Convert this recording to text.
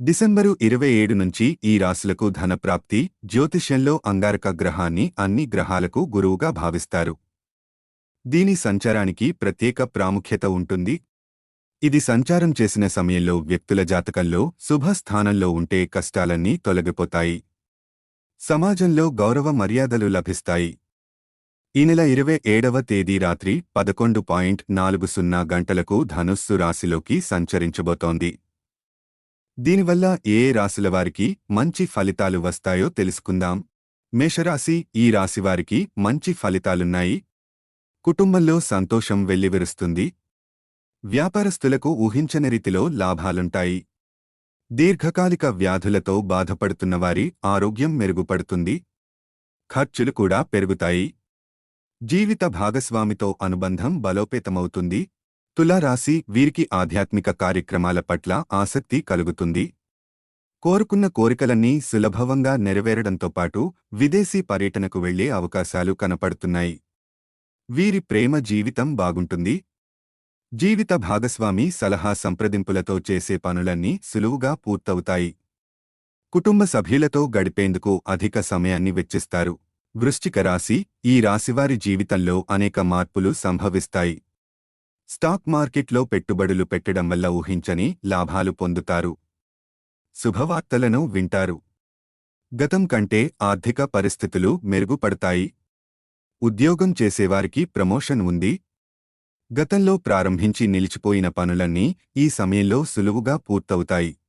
December ఇరవై ఏడు నుంచి ఈ రాశులకు ధనప్రాప్తి జ్యోతిష్యంలో అంగారక గ్రహాన్ని అన్ని గ్రహాలకు గురువుగా భావిస్తారు. దీని సంచారానికి ప్రత్యేక ప్రాముఖ్యత ఉంటుంది. ఇది సంచారం చేసిన సమయంలో వ్యక్తుల జాతకంలో శుభ స్థానంలో ఉంటే కష్టాలన్నీ తొలగిపోతాయి. సమాజంలో గౌరవ మర్యాదలు లభిస్తాయి. ఈ నెల ఇరవై ఏడవ తేదీ రాత్రి పదకొండు పాయింట్ నాలుగు సున్నా గంటలకు ధనుస్సు రాశిలోకి సంచరించబోతోంది. దీనివల్ల ఏ ఏ రాశుల వారికి మంచి ఫలితాలు వస్తాయో తెలుసుకుందాం. మేషరాశి ఈ రాశివారికి మంచి ఫలితాలున్నాయి. కుటుంబంలో సంతోషం వెల్లివిరుస్తుంది. వ్యాపారస్తులకు ఊహించని రీతిలో లాభాలుంటాయి. దీర్ఘకాలిక వ్యాధులతో బాధపడుతున్నవారి ఆరోగ్యం మెరుగుపడుతుంది. ఖర్చులు కూడా పెరుగుతాయి. జీవిత భాగస్వామితో అనుబంధం బలోపేతమవుతుంది. తులారాశి వీరికి ఆధ్యాత్మిక కార్యక్రమాల పట్ల ఆసక్తి కలుగుతుంది. కోరుకున్న కోరికలన్నీ సులభవంగా నెరవేరడంతో పాటు విదేశీ పర్యటనకు వెళ్ళే అవకాశాలు కనపడుతున్నాయి. వీరి ప్రేమ జీవితం బాగుంటుంది. జీవిత భాగస్వామి సలహా సంప్రదింపులతో చేసే పనులన్నీ సులువుగా పూర్తవుతాయి. కుటుంబ సభ్యులతో గడిపేందుకు అధిక సమయాన్ని వెచ్చిస్తారు. వృశ్చిక రాశి ఈ రాశివారి జీవితంలో అనేక మార్పులు సంభవిస్తాయి. స్టాక్ మార్కెట్లో పెట్టుబడులు పెట్టడం వల్ల ఊహించని లాభాలు పొందుతారు. శుభవార్తలను వింటారు. గతం కంటే ఆర్థిక పరిస్థితులు మెరుగుపడతాయి. ఉద్యోగం చేసేవారికి ప్రమోషన్ ఉంది. గతంలో ప్రారంభించి నిలిచిపోయిన పనులన్నీ ఈ సమయంలో సులువుగా పూర్తవుతాయి.